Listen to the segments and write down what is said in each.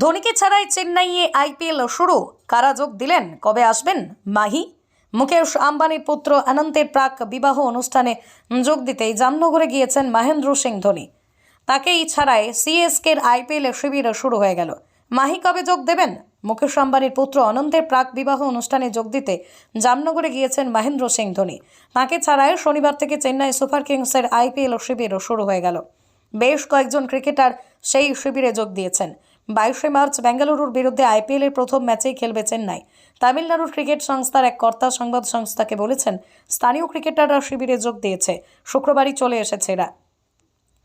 ধোনিকে ছাড়াই চেন্নাইয়ে আইপিএল শুরু। কারা যোগ দিলেন, কবে আসবেন মাহি? মুকেশ আম্বানির পুত্র অনন্তের প্রাক বিবাহ অনুষ্ঠানে যোগ দিতেই জামনগরে গিয়েছেন মহেন্দ্র সিং ধোনি। তাকেই ছাড়াই সিএসকের আইপিএল শিবির শুরু হয়ে গেল। মাহি কবে যোগ দেবেন? মুকেশ আম্বানির পুত্র অনন্তের প্রাক বিবাহ অনুষ্ঠানে যোগ দিতে জামনগরে গিয়েছেন মহেন্দ্র সিং ধোনি। তাকে ছাড়াই শনিবার থেকে চেন্নাই সুপার কিংসের আইপিএল শিবিরও শুরু হয়ে গেল। বেশ কয়েকজন ক্রিকেটার সেই শিবিরে যোগ দিয়েছেন। বাইশে মার্চ বেঙ্গালুরুর বিরুদ্ধে আইপিএলের প্রথম ম্যাচেই খেলবে চেন্নাই। তামিলনাড়ুর ক্রিকেট সংস্থার এক কর্তা সংবাদ সংস্থাকে বলেছেন, স্থানীয় ক্রিকেটাররা শিবিরে যোগ দিয়েছে। শুক্রবারই চলে এসেছে এরা।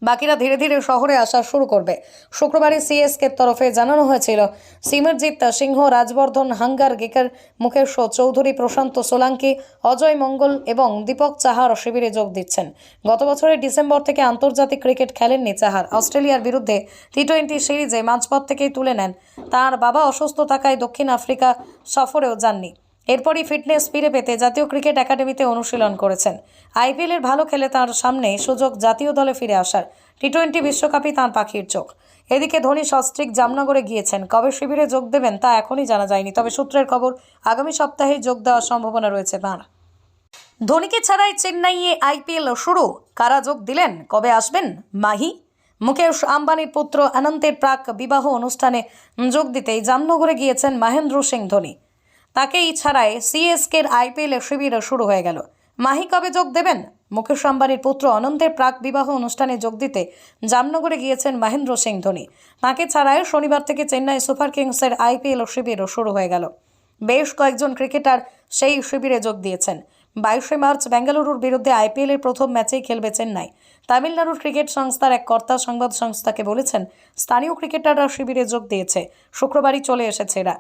বাকিরা ধীরে ধীরে শহরে আসা শুরু করবে। শুক্রবারই সিএসকের তরফে জানানো হয়েছিল, সিমরজিৎ সিংহ, রাজবর্ধন হাঙ্গার, গেকার মুকেশ চৌধুরী, প্রশান্ত সোলাঙ্কি, অজয় মঙ্গল এবং দীপক চাহার শিবিরে যোগ দিচ্ছেন। গত বছরের ডিসেম্বর থেকে আন্তর্জাতিক ক্রিকেট খেলেননি চাহার। অস্ট্রেলিয়ার বিরুদ্ধে টি টোয়েন্টি সিরিজে মাঝপথ থেকেই তুলে নেন। তার বাবা অসুস্থ থাকায় দক্ষিণ আফ্রিকা সফরেও যাননি। এরপরই ফিটনেস ফিরে পেতে জাতীয় ক্রিকেট একাডেমিতে অনুশীলন করেছেন। আইপিএলের ভালো খেলে তার সামনে সুযোগ জাতীয় দলে ফিরে আসার টি টোয়েন্টি বিশ্বকাপই তাঁর পাখির চোখ। এদিকে ধোনি সস্ত্রিক জামনগরে গিয়েছেন। কবে শিবিরে যোগ দেবেন তা এখনই জানা যায়নি, তবে সূত্রের খবর, আগামী সপ্তাহে যোগ দেওয়ার সম্ভাবনা রয়েছে তাঁর। ধোনিকে ছাড়াই চেন্নাইয়ে আইপিএল শুরু। কারা যোগ দিলেন? কবে আসবেন? মাহি? মুকেশ আম্বানির পুত্র অনন্তের প্রাক বিবাহ অনুষ্ঠানে যোগ দিতেই জামনগরে গিয়েছেন মহেন্দ্র সিং ধোনি। তাকেই ছাড়াই সিএসকের আইপিএল শিবির শুরু হয়ে গেল। মাহি কবে যোগ দেবেন? মুকেশ আম্বানির পুত্র অনন্তের প্রাক বিবাহ অনুষ্ঠানে যোগ দিতে জামনগরে গিয়েছেন মহেন্দ্র সিং ধোনি। তাকে ছাড়ায় শনিবার থেকে চেন্নাই সুপার কিংসের আইপিএল শিবিরও শুরু হয়ে গেল। বেশ কয়েকজন ক্রিকেটার সেই শিবিরে যোগ দিয়েছেন। বাইশে মার্চ বেঙ্গালুরুর বিরুদ্ধে আইপিএলের প্রথম ম্যাচেই খেলবে চেন্নাই। তামিলনাড়ুর ক্রিকেট সংস্থার এক কর্তা সংবাদ সংস্থাকে বলেছেন, স্থানীয় ক্রিকেটাররা শিবিরে যোগ দিয়েছে। শুক্রবারই চলে এসেছে এরা।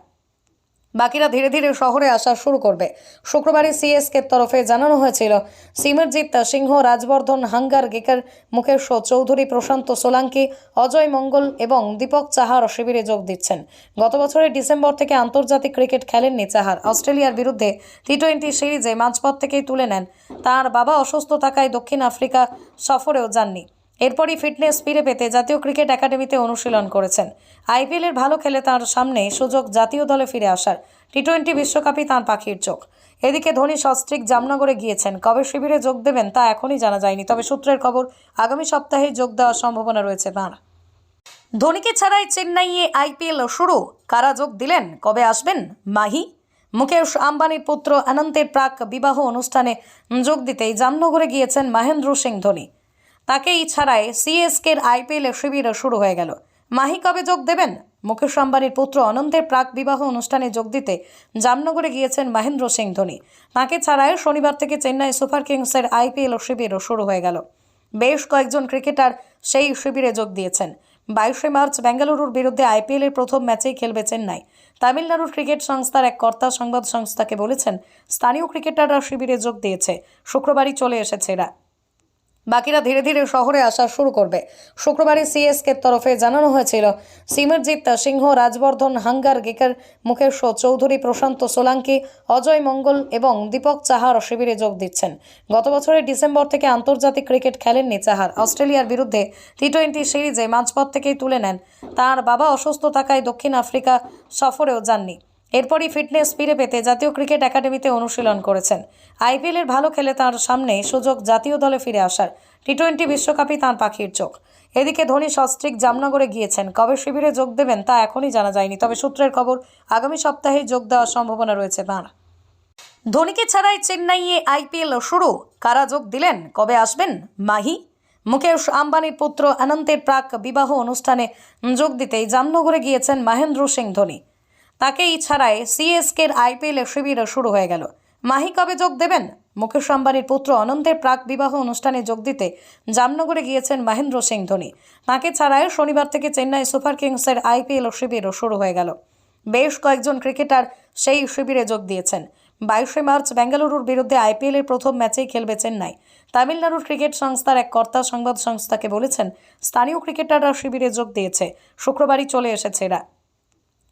বাকিরা ধীরে ধীরে শহরে আসা শুরু করবে। শুক্রবারই সিএসকের তরফে জানানো হয়েছিল, সিমরজিৎ সিংহ, রাজবর্ধন হাঙ্গার, গেকার মুকেশ চৌধুরী প্রশান্ত সোলাঙ্কি, অজয় মঙ্গল এবং দীপক চাহার শিবিরে যোগ দিচ্ছেন। গত বছরের ডিসেম্বর থেকে আন্তর্জাতিক ক্রিকেট খেলেননি চাহার। অস্ট্রেলিয়ার বিরুদ্ধে টি টোয়েন্টি সিরিজে মাঝপথ থেকেই তুলে নেন। তার বাবা অসুস্থ থাকায় দক্ষিণ আফ্রিকা সফরেও যাননি। এরপরই ফিটনেস ফিরে পেতে জাতীয় ক্রিকেট একাডেমিতে অনুশীলন করেছেন। আইপিএলের ভালো খেলে তার সামনে সুযোগ জাতীয় দলে ফিরে আসার। টি টোয়েন্টি বিশ্বকাপই তাঁর পাখির চোখ। এদিকে ধোনি সস্ত্রিক জামনগরে গিয়েছেন। কবে শিবিরে যোগ দেবেন তা এখনই জানা যায়নি, তবে সূত্রের খবর, আগামী সপ্তাহেই যোগ দেওয়ার সম্ভাবনা রয়েছে তাঁর। ধোনিকে ছাড়াই চেন্নাইয়ে আইপিএল শুরু। কারা যোগ দিলেন? কবে আসবেন? মাহি? মুকেশ আম্বানির পুত্র অনন্তের প্রাক বিবাহ অনুষ্ঠানে যোগ দিতেই জামনগরে গিয়েছেন মহেন্দ্র সিং ধোনি। তাকেই ছাড়াই সিএসকের আইপিএল শিবির শুরু হয়ে গেল। মাহি কবে যোগ দেবেন? মুকেশ আম্বানির পুত্র অনন্তের প্রাক বিবাহ অনুষ্ঠানে যোগ দিতে জামনগরে গিয়েছেন মহেন্দ্র সিং ধোনি। তাকে ছাড়াই শনিবার থেকে চেন্নাই সুপার কিংসের আইপিএল শিবিরও শুরু হয়ে গেল। বেশ কয়েকজন ক্রিকেটার সেই শিবিরে যোগ দিয়েছেন। বাইশে মার্চ বেঙ্গালুরুর বিরুদ্ধে আইপিএলের প্রথম ম্যাচেই খেলবে চেন্নাই। তামিলনাড়ুর ক্রিকেট সংস্থার এক কর্তা সংবাদ সংস্থাকে বলেছেন, স্থানীয় ক্রিকেটাররা শিবিরে যোগ দিয়েছে। শুক্রবারই চলে এসেছে এরা। বাকিরা ধীরে ধীরে শহরে আসা শুরু করবে। শুক্রবারই সিএসকের তরফে জানানো হয়েছিল সিমরজিৎ সিংহ, রাজবর্ধন, হাঙ্গার, গেকার, মুকেশ চৌধুরী, প্রশান্ত সোলাঙ্কি, অজয় মঙ্গল এবং দীপক চাহার শিবিরে যোগ দিচ্ছেন। গত বছরের ডিসেম্বর থেকে আন্তর্জাতিক ক্রিকেট খেলেননি চাহার। অস্ট্রেলিয়ার বিরুদ্ধে টি টোয়েন্টি সিরিজে মাঝপথ থেকেই তুলে নেন। তার বাবা অসুস্থ থাকায় দক্ষিণ আফ্রিকা সফরেও যাননি। এরপরই ফিটনেস ফিরে পেতে জাতীয় ক্রিকেট একাডেমিতে অনুশীলন করেছেন। আইপিএলের ভালো খেলে তার সামনে সুযোগ জাতীয় দলে ফিরে আসার টি টোয়েন্টি বিশ্বকাপই তাঁর পাখির চোখ। এদিকে ধোনি সস্ত্রিক জামনগরে গিয়েছেন। কবে শিবিরে যোগ দেবেন তা এখনই জানা যায়নি, তবে সূত্রের খবর আগামী সপ্তাহে যোগ দেওয়ার সম্ভাবনা রয়েছে তাঁর। ধোনিকে ছাড়াই চেন্নাইয়ে আইপিএল শুরু। কারা যোগ দিলেন? কবে আসবেন? মাহি? মুকেশ আম্বানির পুত্র অনন্তের প্রাক বিবাহ অনুষ্ঠানে যোগ দিতেই জামনগরে গিয়েছেন মহেন্দ্র সিং ধোনি। তাকেই ছাড়াই সিএসকের আইপিএল শিবির শুরু হয়ে গেল। মাহি কবে যোগ দেবেন? মুকেশ আম্বানির পুত্র অনন্তের প্রাক বিবাহ অনুষ্ঠানে যোগ দিতে জামনগরে গিয়েছেন মহেন্দ্র সিং ধোনি। তাকে ছাড়াই শনিবার থেকে চেন্নাই সুপার কিংসের আইপিএল শিবিরও শুরু হয়ে গেল। বেশ কয়েকজন ক্রিকেটার সেই শিবিরে যোগ দিয়েছেন। বাইশে মার্চ বেঙ্গালুরুর বিরুদ্ধে আইপিএলের প্রথম ম্যাচেই খেলবে চেন্নাই। তামিলনাড়ুর ক্রিকেট সংস্থার এক কর্তা সংবাদ সংস্থাকে বলেছেন, স্থানীয় ক্রিকেটাররা শিবিরে যোগ দিয়েছে। শুক্রবারই চলে এসেছে এরা।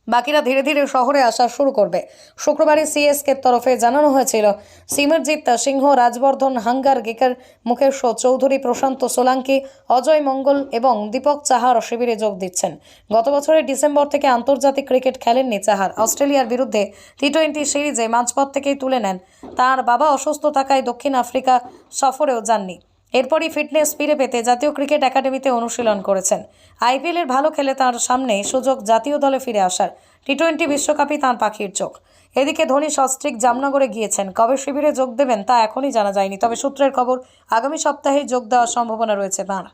বাকিরা ধীরে ধীরে শহরে আসা শুরু করবে। শুক্রবারে সিএসকে তরফে জানানো হয়েছিল, সিমরজিৎ সিংহ, রাজবর্ধন হাঙ্গার, গেকার মুকেশ চৌধুরী, প্রশান্ত সোলাঙ্কি, অজয় মঙ্গল এবং দীপক চাহার শিবিরে যোগ দিচ্ছেন। গত বছরের ডিসেম্বর থেকে আন্তর্জাতিক ক্রিকেট খেলেননি চাহার অস্ট্রেলিয়ার বিরুদ্ধে টি টোয়েন্টি সিরিজে মাঝপথ থেকেই তুলে নেন। তার বাবা অসুস্থ থাকায় দক্ষিণ আফ্রিকা সফরেও যাননি। এরপরই ফিটনেস ফিরে পেতে জাতীয় ক্রিকেট একাডেমিতে অনুশীলন করেছেন। আইপিএলের ভালো খেলে তার সামনে সুযোগ জাতীয় দলে ফিরে আসার টি টোয়েন্টি বিশ্বকাপই তাঁর পাখির চোখ। এদিকে ধোনি সস্ত্রিক জামনগরে গিয়েছেন। কবে শিবিরে যোগ দেবেন তা এখনই জানা যায়নি, তবে সূত্রের খবর, আগামী সপ্তাহে যোগ দেওয়ার সম্ভাবনা রয়েছে তাঁর।